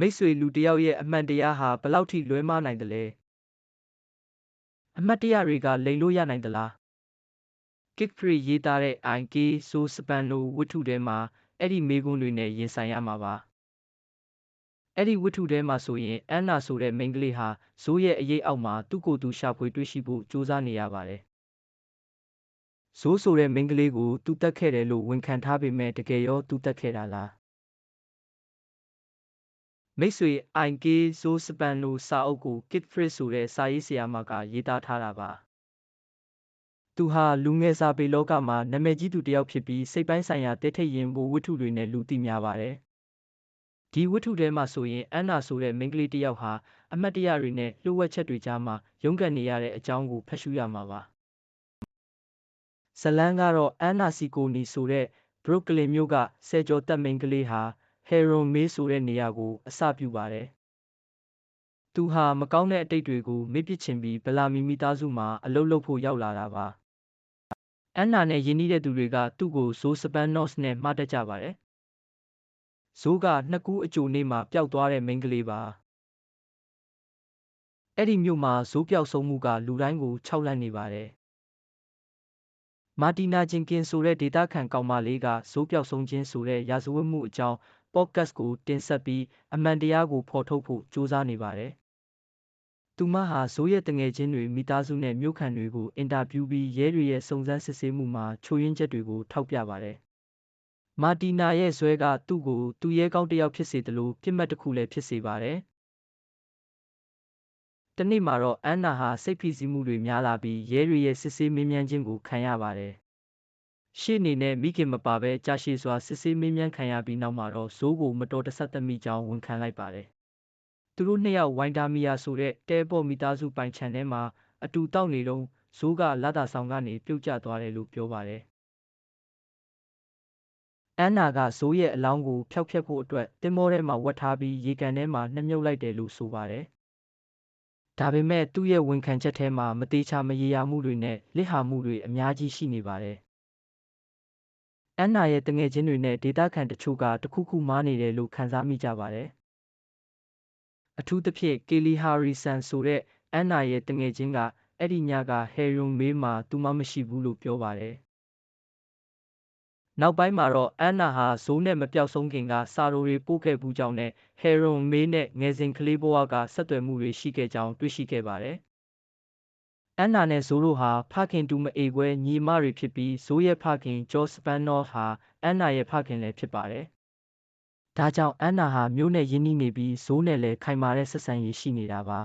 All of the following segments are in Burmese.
မိတ်ဆွေလူတစ်ယောက်ရဲ့အမှန်တရားဟာဘယ်လောက်ထိလွဲမှားနိုင်သလဲအမှတ်တရတွေကလိမ်လို့ရနိုင်သလား Kick Free ရေးသားတဲ့ IK ဆိုစပန်လိုဝတ္ထုထဲမှာအဲ့ဒီမေးခွန်းတွေနဲ့ရင်ဆိုင်ရမှာပါအဲ့ဒီဝတ္ထုထဲမှာဆိုရင်အန်နာဆိုတဲ့မိန်းကလေးဟာဇိုးရဲ့အရေးအောက်မှာသူ့ကိုယ်သူရှာဖွေတွေ့ရှိဖို့ကြိုးစားနေရပါတယ်ဇိုးဆိုတဲ့မိန်းကလေးကိုသူတက်ခဲ့တယ်လို့ဝန်ခံထားပေမဲ့တကယ်ရောသူတက်ခဲ့တာလား မိတ်ဆွေ IK ဇိုးစပန်လိုစာအုပ်ကို Kid Fritz ဆိုတဲ့စာရေးဆရာမက ရေးသားထားတာပါသူဟာလူငယ်စာပေလောကမှာနာမည်ကြီးသူတစ်ယောက်ဖြစ်ပြီးစိတ်ပိုင်းဆိုင်ရာတဲထိတ်ရင်ပိုဝတ္ထုတွေနဲ့လူသိများပါတယ်ဒီဝတ္ထုထဲမှာဆိုရင်အန်နာဆိုတဲ့မိန်းကလေးတစ်ယောက်ဟာအမတ်တရတွေနဲ့လှုပ်ဝက်ချက်တွေကြားမှာရုန်းကန်နေရတဲ့အကြောင်းကိုဖတ်ရှုရမှာပါဇလန်းကတော့အန်နာစီကိုနီဆိုတဲ့ဘရုတ်ကလင်မြို့ကဆယ်ကျော်သက်မိန်းကလေးဟာ ဟယ်ရွန်မေးဆိုတဲ့နေရာကို အစပြုပါတယ်သူဟာမကောင်းတဲ့အတိတ်တွေကိုမေ့ပစ်ချင်ပြီးဗလာမီမိသားစုမှာအလုပ်လုပ်ဖို့ရောက်လာတာပါအန်နာနဲ့ယဉ်နီးတဲ့သူတွေကသူ့ကိုဇိုးစပန်နော့စ်နဲ့မှားတတ်ကြပါတယ်ဇိုးကနှစ်ကူးအကြိုနေ့မှာပျောက်သွားတဲ့မိန်းကလေးပါအဲ့ဒီမြို့မှာဇိုးပျောက်ဆုံးမှုကလူတိုင်းကိုခြောက်လန့်နေပါတယ် မာတီနာဂျင်ကင်ဆိုတဲ့ဒေတာခန်ကောင်မလေးကဇိုးပျောက်ဆုံးခြင်းဆိုတဲ့ရာဇဝတ်မှုအကြောင်းပေါ့ကတ်ကိုတင်ဆက်ပြီးအမှန်တရားကိုဖော်ထုတ်ဖို့ကြိုးစားနေပါတယ်သူမဟာဇိုးရဲ့တငယ်ချင်းတွေမိသားစုနဲ့မြို့ခံတွေကိုအင်တာဗျူးပြီးရဲတွေရဲ့စုံစမ်းစစ်ဆေးမှုမှာချို့ယွင်းချက်တွေကိုထောက်ပြပါတယ်။မာတီနာရဲ့ဇွဲကသူ့ကိုသူရဲကောင်းတစ်ယောက်ဖြစ်စေသလိုပြစ်မှတ်တစ်ခုလည်းဖြစ်စေပါတယ်။ တနေ့မှာတော့အန်နာဟာစိတ်ဖိစီးမှုတွေများလာပြီးရဲတွေရဲ့စစ်ဆေးမေးမြန်းခြင်းကိုခံရပါတယ်။ရှေ့နေနဲ့မိခင်မပါဘဲကြာရှည်စွာစစ်ဆေးမေးမြန်းခံရပြီးနောက်မှာတော့ဇိုးကိုမတော်တဆသမိကြောင်းဝန်ခံလိုက်ပါတယ်သူတို့နှစ်ယောက်ဝိုင်တာမီယာဆိုတဲ့တဲပေါ့မိသားစုပိုင်ခြံထဲမှာအတူတောက်နေတော့ဇိုးကလာတာဆောင်ကနေပြုတ်ကျသွားတယ်လို့ပြောပါတယ်အန်နာကဇိုးရဲ့အလောင်းကိုဖျောက်ဖျက်ဖို့အတွက်တင်မောထဲမှာဝတ်ထားပြီးရေကန်ထဲမှာနှမြုပ်လိုက်တယ်လို့ဆိုပါတယ် ဒါပေမဲ့သူ့ရဲ့ဝန်ခံချက်ထဲမှာမသေးချာမရေရာမှုတွေနဲ့လစ်ဟာမှုတွေအများကြီးရှိနေပါတယ်အန်နာရဲ့တငယ်ချင်းတွေနဲ့ဒေတာခန်တချို့ကတခုခုမားနေတယ်လို့ခံစားမိကြပါတယ်အထူးသဖြင့်ကေလီဟာရီဆန်ဆိုတဲ့အန်နာရဲ့တငယ်ချင်းကအဲ့ဒီညကဟယ်ရွန်မေးမှာသူမမရှိဘူးလို့ပြောပါတယ် နောက်ပိုင်းမှာတော့အန်နာဟာဇိုးနဲ့မပြောက်ဆုံးခင်ကစာရိုတွေပို့ခဲ့ဘူးကြောင်းနဲ့ဟယ်ရွန်မေးနဲ့ငယ်စဉ်ကလေးဘဝကဆက်သွယ်မှုတွေရှိခဲ့ကြောင်းတွေ့ရှိခဲ့ပါတယ်အန်နာနဲ့ဇိုးတို့ဟာဖခင်တူမအေခွဲညီမတွေဖြစ်ပြီးဇိုးရဲ့ဖခင်ဂျော့စပန်နော့ဟာအန်နာရဲ့ဖခင်လည်းဖြစ်ပါတယ်ဒါကြောင့်အန်နာဟာမြို့နဲ့ရင်းနှီးနေပြီးဇိုးနဲ့လည်းခိုင်မာတဲ့ဆက်ဆံရေးရှိနေတာပါ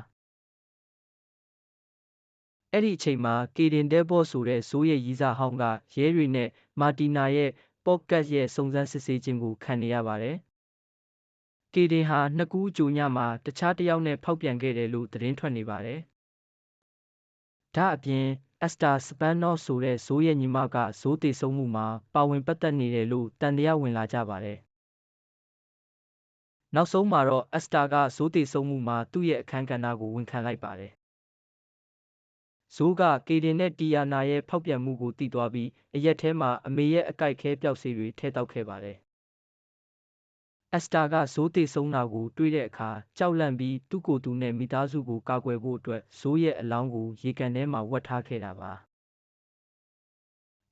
အဲ့ဒီအချိန်မှာကေဒင်ဒဲဘော့ဆိုတဲ့ဇိုးရဲ့ရီးစားဟောင်းကရဲတွေနဲ့မာတီနာရဲ့ပေါ့ကတ်ရဲ့စုံစမ်းစစ်ဆေးခြင်းကိုခံနေရပါတယ်ကေဒင်ဟာနှစ်ကူးအကြိုညမှာတခြားတစ်ယောက်နဲ့ဖောက်ပြန်ခဲ့တယ်လို့သတင်းထွက်နေပါတယ်ဒါအပြင်အက်စတာစပန်နော့ဆိုတဲ့ဇိုးရဲ့ညီမကဇိုးတည်ဆုံးမှုမှာပါဝင်ပတ်သက်နေတယ်လို့တန်တရားဝင်လာကြပါတယ်နောက်ဆုံးမှာတော့အက်စတာကဇိုးတည်ဆုံးမှုမှာသူ့ရဲ့အခန်းကဏ္ဍကိုဝန်ခံလိုက်ပါတယ် ဇိုးကကေဒင်နဲ့တီယာနာရဲ့ဖောက်ပြန်မှုကိုသိသွားပြီးအရက်ထဲမှာအမေရဲ့အကြိုက်ခဲပျောက်စေတွေထည့်တောက်ခဲ့ပါတယ်အက်စတာကဇိုးတေဆုံးတာကိုတွေးတဲ့အခါကြောက်လန့်ပြီးသူ့ကိုယ်သူနဲ့မိသားစုကိုကာကွယ်ဖို့အတွက်ဇိုးရဲ့အလောင်းကိုရေကန်ထဲမှာဝတ်ထားခဲ့တာပါ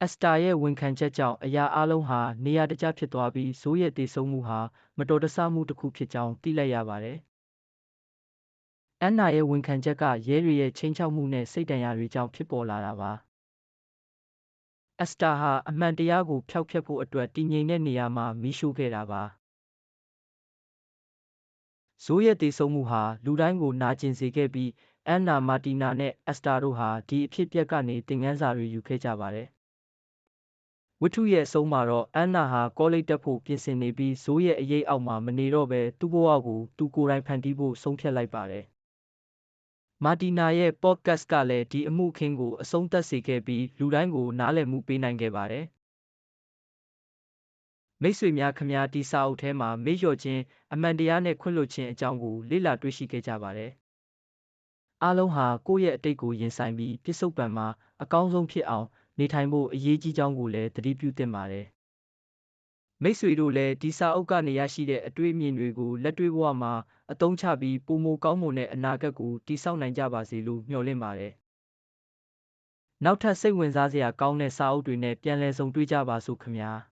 အက်စတာရဲ့ဝန်ခံချက်ကြောင့်အရာအလုံးဟာနေရာတကျဖြစ်သွားပြီးဇိုးရဲ့တေဆုံးမှုဟာမတော်တဆမှုတစ်ခုဖြစ်ကြောင်းသိလိုက်ရပါတယ်။ အန်နာရဲ့ ဝန်ခံချက်က ရဲတွေရဲ့ချင်းချောက်မှုနဲ့ စိတ်တန်ရာတွေကြောင့် ဖြစ်ပေါ်လာတာပါ။အက်စတာဟာ အမှန်တရားကို ဖျောက်ဖျက်ဖို့အတွက် တည်ငြိမ်တဲ့နေရာမှာ မီးရှို့ခဲ့တာပါ။ဇိုးရဲ့တေဆုံးမှုဟာ လူတိုင်းကို နာကျင်စေခဲ့ပြီး အန်နာ မာတီနာနဲ့ အက်စတာတို့ဟာ ဒီအဖြစ်အပျက်ကနေ သင်ခန်းစာတွေ ယူခဲ့ကြပါတယ် ဝတ္ထုရဲ့ အဆုံးမှာတော့ အန်နာဟာ ကောလိပ်တက်ဖို့ ပြင်ဆင်နေပြီးဇိုးရဲ့ အရေးအောက်မှာ မနေတော့ဘဲ သူ့ဘဝကို သူကိုယ်တိုင် ဖန်တီးဖို့ ဆုံးဖြတ်လိုက်ပါတယ်။ မာတီနာရဲ့ပေါ့ကတ်ကလည်းဒီအမှုခင်းကိုအဆုံးသတ်စေခဲ့ပြီးလူတိုင်းကိုနားလည်မှုပေးနိုင်ခဲ့ပါတယ်။မိတ်ဆွေများခမများဒီစာအုပ်ထဲမှာမေ့လျော့ခြင်းအမှန်တရားနဲ့ခွင့်လွှတ်ခြင်းအကြောင်းကိုလေ့လာတွေ့ရှိခဲ့ကြပါတယ်။အားလုံးဟာကိုယ့်ရဲ့အတိတ်ကိုရင်ဆိုင်ပြီးပြစ္ဆုတ်ပံမှာအကောင်းဆုံးဖြစ်အောင်နေထိုင်ဖို့အရေးကြီးကြောင်းကိုလည်းသတိပြုသင့်ပါတယ်မိတ်ဆွေတို့လည်းဒီစာအုပ်ကနေရရှိတဲ့အတွေ့အမြင်တွေကိုလက်တွေ့ဘဝမှာ အသုံးချပြီးပိုမိုကောင်းမွန်တဲ့အနာဂတ်ကိုတည်ဆောက်နိုင်ကြပါစေလို့မျှော်လင့်ပါတယ်။နောက်ထပ်စိတ်ဝင်စားစရာကောင်းတဲ့စာအုပ်တွေနဲ့ပြန်လည်ဆုံတွေ့ကြပါစို့ခင်ဗျာ။